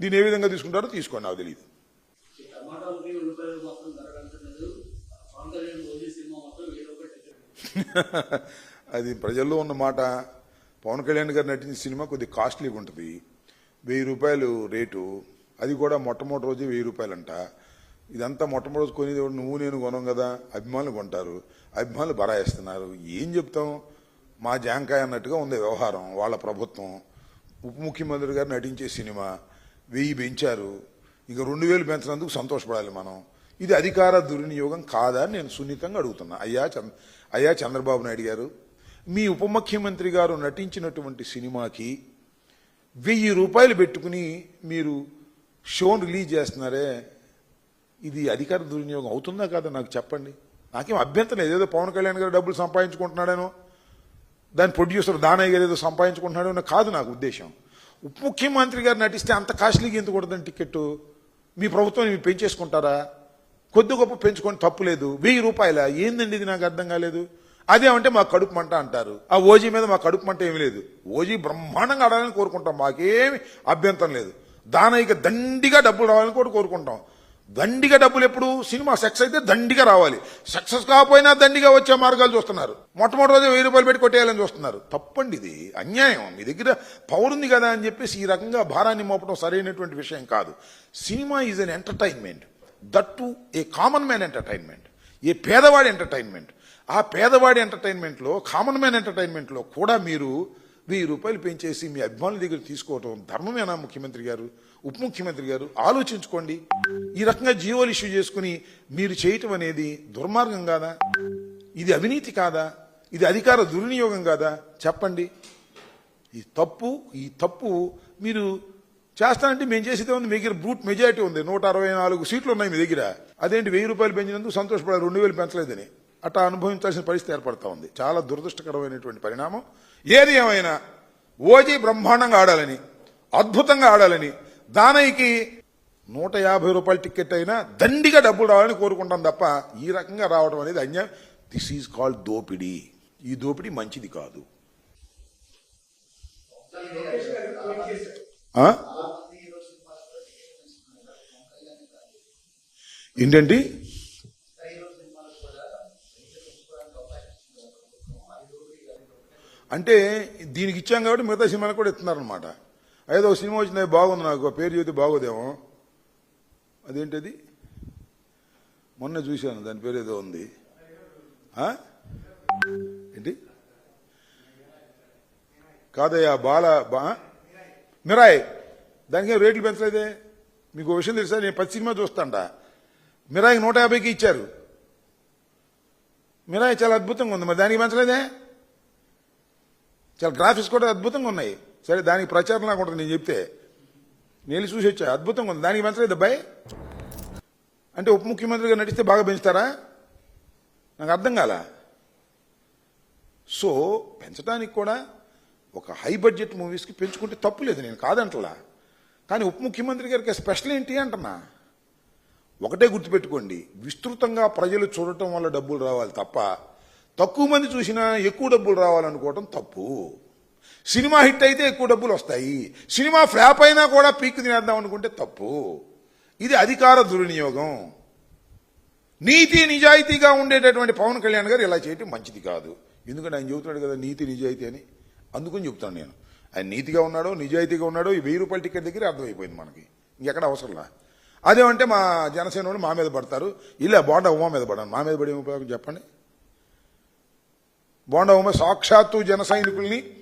దీన్ని ఏ విధంగా తీసుకుంటారో తీసుకోండి నాకు తెలియదు అది ప్రజల్లో ఉన్న మాట. పవన్ కళ్యాణ్ గారు నటించిన సినిమా కొద్దిగా కాస్ట్లీగా ఉంటుంది. వెయ్యి రూపాయలు రేటు. అది కూడా మొట్టమొదటి రోజు వెయ్యి రూపాయలంట. ఇదంతా మొట్టమొదటి రోజు కొనేది నువ్వు నేను కొనం కదా. అభిమానులు కొంటారు. అభిమానులు బరాయిస్తున్నారు ఏం చెప్తాం? మా జాంకాయ అన్నట్టుగా ఉంది వ్యవహారం వాళ్ళ ప్రభుత్వం. ఉప ముఖ్యమంత్రి గారు నటించే సినిమా. వెయ్యి పెంచారు. ఇక రెండు వేలు పెంచినందుకు సంతోషపడాలి మనం. ఇది అధికార దుర్వినియోగం కాదా అని నేను సున్నితంగా అడుగుతున్నా. అయ్యా చంద్ర అయ్యా చంద్రబాబు నాయుడు గారు మీ ఉప ముఖ్యమంత్రి గారు నటించినటువంటి సినిమాకి వెయ్యి రూపాయలు పెట్టుకుని మీరు షోను రిలీజ్ చేస్తున్నారే. ఇది అధికార దుర్వినియోగం అవుతుందా కాదా నాకు చెప్పండి. నాకేం అభ్యంతరం లేదు. ఏదో పవన్ కళ్యాణ్ గారు డబ్బులు సంపాదించుకుంటున్నాడేనో దాని ప్రొడ్యూసర్ దానయ్య గారు ఏదో సంపాదించుకుంటున్నాడో కాదు నాకు ఉద్దేశం. ఉప ముఖ్యమంత్రి గారు నటిస్తే అంత కాస్ట్లీగా ఎందుకు కూడదండి టికెట్ మీ ప్రభుత్వం మీరు పెంచేసుకుంటారా? కొద్ది గొప్ప పెంచుకొని తప్పు లేదు. వెయ్యి రూపాయల? ఏందండి ఇది నాకు అర్థం కాలేదు. అదేమంటే మా కడుపు మంట అంటారు. ఆ ఓజీ మీద మా కడుపు మంట ఏమీ లేదు. ఓజీ బ్రహ్మాండంగా ఆడాలని కోరుకుంటాం. మాకేమి అభ్యంతరం లేదు. దానయ్యకి దండిగా డబ్బులు రావాలని కూడా కోరుకుంటాం. దండిగా డబ్బులు ఎప్పుడు సినిమా సెక్స్ అయితే దండిగా రావాలి. సక్సెస్ కాకపోయినా దండిగా వచ్చే మార్గాలు చూస్తున్నారు. మొట్టమొదటి రోజు వెయ్యి రూపాయలు పెట్టి కొట్టేయాలని చూస్తున్నారు. తప్పండి ఇది. అన్యాయం. మీ దగ్గర పవర్ ఉంది కదా అని చెప్పేసి ఈ రకంగా భారాన్ని మోపడం సరైనటువంటి విషయం కాదు. Cinema is an entertainment that to a common man entertainment a పేదవాడి ఎంటర్టైన్మెంట్ ఆ పేదవాడి ఎంటర్టైన్మెంట్లో కామన్ మ్యాన్ ఎంటర్టైన్మెంట్లో కూడా మీరు వెయ్యి రూపాయలు పెంచేసి మీ అభిమానుల దగ్గర తీసుకోవటం ధర్మమేనా ముఖ్యమంత్రి గారు? ఉప ముఖ్యమంత్రి గారు ఆలోచించుకోండి. ఈ రకంగా జీవోలు ఇష్యూ చేసుకుని మీరు చేయటం అనేది దుర్మార్గం కాదా? ఇది అవినీతి కాదా? ఇది అధికార దుర్వినియోగం కాదా? చెప్పండి. ఈ తప్పు ఈ తప్పు మీరు చేస్తానంటే మేము చేసేదే ఉంది. మీ దగ్గర బ్రూట్ మెజారిటీ ఉంది. నూట అరవై నాలుగు సీట్లు ఉన్నాయి మీ దగ్గర. అదేంటి వెయ్యి రూపాయలు పెంచినందుకు సంతోషపడాలి? రెండు వేలు పెంచలేదని. అట్లా అనుభవించాల్సిన పరిస్థితి ఏర్పడతా ఉంది. చాలా దురదృష్టకరమైనటువంటి పరిణామం. ఏది ఏమైనా ఓజీ బ్రహ్మాండంగా ఆడాలని అద్భుతంగా ఆడాలని దానయ్యకి నూట యాభై రూపాయల టికెట్ అయినా దండిగా డబ్బులు రావాలని కోరుకుంటాం తప్ప ఈ రకంగా రావడం అనేది అన్యాయం. దిస్ ఈజ్ కాల్డ్ దోపిడీ. ఈ దోపిడీ మంచిది కాదు. ఏంటండి? అంటే దీనికి ఇచ్చాం కాబట్టి మిగతా సినిమాలకు కూడా ఇస్తున్నారనమాట ఏదో ఒక సినిమా వచ్చింది బాగుంది నాకు పేరు చెబితే బాగోదేమో. అదేంటది? మొన్న చూశాను దాని పేరు ఏదో ఉంది. ఏంటి? కాదయ్యా బాల బా మిరాయ్. దానికి రేట్లు పెంచలేదే? మీకు విషయం తెలుసా? నేను పది సినిమా చూస్తాంట మిరాయికి నూట యాభైకి ఇచ్చారు. మిరాయి చాలా అద్భుతంగా ఉంది. మరి దానికి పెంచలేదే? చాలా గ్రాఫిక్స్ కూడా అద్భుతంగా ఉన్నాయి. సరే దానికి ప్రచారం నాకు ఉంటుంది నేను చెప్తే. నేను చూసి వచ్చా అద్భుతంగా ఉంది. దానికి పెంచలేదు అబ్బాయి అంటే ఉప ముఖ్యమంత్రిగా నటిస్తే బాగా పెంచుతారా? నాకు అర్థం కాల. సో పెంచడానికి కూడా ఒక హై బడ్జెట్ మూవీస్కి పెంచుకుంటే తప్పు లేదు నేను కాదంటలా. కానీ ఉప ముఖ్యమంత్రి గారికి స్పెషల్ ఏంటి అంటున్నా? ఒకటే గుర్తుపెట్టుకోండి విస్తృతంగా ప్రజలు చూడటం వల్ల డబ్బులు రావాలి తప్ప తక్కువ మంది చూసినా ఎక్కువ డబ్బులు రావాలనుకోవటం తప్పు. సినిమా హిట్ అయితే ఎక్కువ డబ్బులు వస్తాయి. సినిమా ఫ్లాప్ అయినా కూడా పీక్ తినేద్దాం అనుకుంటే తప్పు. ఇది అధికార దుర్వినియోగం. నీతి నిజాయితీగా ఉండేటటువంటి పవన్ కళ్యాణ్ గారు ఇలా చేయటం మంచిది కాదు. ఎందుకంటే ఆయన చెబుతున్నాడు కదా నీతి నిజాయితీ అని. అందుకని చెప్తాను నేను. ఆయన నీతిగా ఉన్నాడో నిజాయితీగా ఉన్నాడో ఈ వెయ్యి రూపాయల టికెట్ దగ్గర అర్థమైపోయింది మనకి. ఇంకెక్కడ అవసరంలా? అదేమంటే మా జనసేన వాళ్ళు మా మీద పడతారు. ఇలా బోండా ఉమా మీద పడాను. మా మీద పడే ఉపయోగం చెప్పండి. బోండా సాక్షాత్తు జన సైనికుల్ని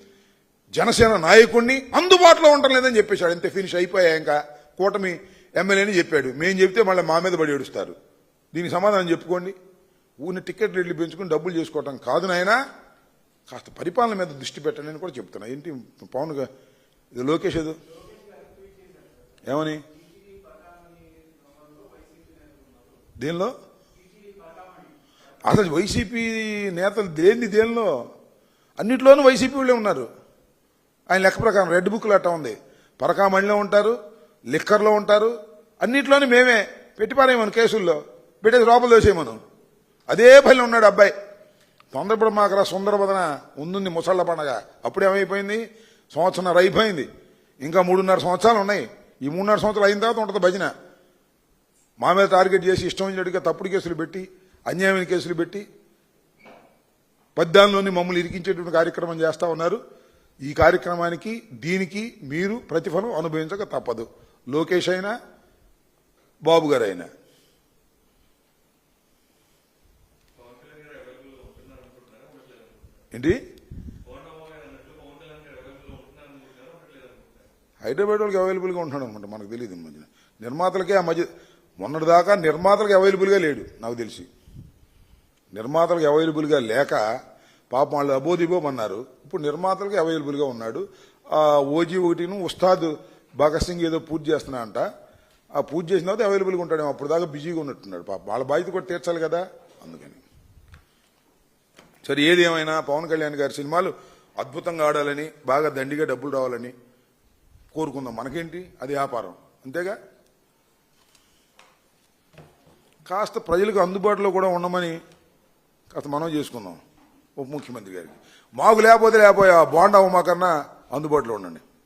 జనసేన నాయకుడిని అందుబాటులో ఉండడం లేదని చెప్పేశాడు. అంతే ఫినిష్ అయిపోయా ఇంకా. కూటమి ఎమ్మెల్యేని చెప్పాడు. మేము చెప్తే మళ్ళీ మా మీద పడి ఏడుస్తారు. దీనికి సమాధానం చెప్పుకోండి. ఊరిని టికెట్ రేట్లు పెంచుకుని డబ్బులు చేసుకోవటం కాదు నాయనా. కాస్త పరిపాలన మీద దృష్టి పెట్టండి అని కూడా చెప్తున్నా. ఏంటి పవన్ ఇది లోకేష్ ఏదో? ఏమని? దీనిలో? అసలు వైసీపీ నేతలు దేన్ని దేనిలో అన్నిట్లోనూ వైసీపీ వాళ్ళే ఉన్నారు. ఆయన లెక్క ప్రకారం రెడ్ బుక్లు అట్ట ఉంది. పరకామణిలో ఉంటారు లిక్కర్లో ఉంటారు అన్నిట్లోనూ మేమే. పెట్టిపారేమను కేసుల్లో. పెట్టేసి లోపల దోసేయమను అదే పనిలో ఉన్నాడు అబ్బాయి. తొందరపడి మాకరా సుందరబదన ఉంది ముసళ్ళ పండగ. అప్పుడేమైపోయింది సంవత్సరం అయిపోయింది. ఇంకా మూడున్నర సంవత్సరాలు ఉన్నాయి. ఈ మూడున్నర సంవత్సరాలు అయిన తర్వాత ఉంటుంది భజన. మా మీద టార్గెట్ చేసి ఇష్టం వచ్చినట్టుగా తప్పుడు కేసులు పెట్టి అన్యాయమైన కేసులు పెట్టి పద్దాల్లోని మమ్మల్ని ఇరికించేటువంటి కార్యక్రమం చేస్తా ఉన్నారు. ఈ కార్యక్రమానికి దీనికి మీరు ప్రతిఫలం అనుభవించక తప్పదు. లోకేష్ అయినా బాబు గారు అయినా. ఏంటి? హైదరాబాద్ వాళ్ళకి అవైలబుల్గా ఉంటాడు అనమాట మనకు తెలియదు ఈ మధ్యన. నిర్మాతలకే ఆ మధ్య మొన్నటిదాకా నిర్మాతలకు అవైలబుల్గా లేడు నాకు తెలిసి. నిర్మాతలకు అవైలబుల్గా లేక పాపం వాళ్ళు అబోదిబోమన్నారు. ఇప్పుడు నిర్మాతలకు అవైలబుల్గా ఉన్నాడు. ఆ ఓజీ ఒకటిను ఉస్తాద్ భగత్ సింగ్ ఏదో పూజ చేస్తున్నా అంట ఆ పూజ చేసిన తర్వాత అవైలబుల్గా ఉంటాడు. అప్పుడు దాకా బిజీగా ఉన్నట్టున్నాడు పాప. వాళ్ళ బాధ్యత కూడా తీర్చాలి కదా. అందుకని. సరే ఏది ఏమైనా పవన్ కళ్యాణ్ గారి సినిమాలు అద్భుతంగా ఆడాలని బాగా దండిగా డబ్బులు రావాలని కోరుకుందాం. మనకేంటి? అది వ్యాపారం. అంతేగా? కాస్త ప్రజలకు అందుబాటులో కూడా ఉండమని కాస్త మనం చేసుకుందాం. ఉప ముఖ్యమంత్రి గారికి. మాకు లేకపోతే లేకపోయా బాండా ఉమాకన్నా అందుబాటులో ఉండండి.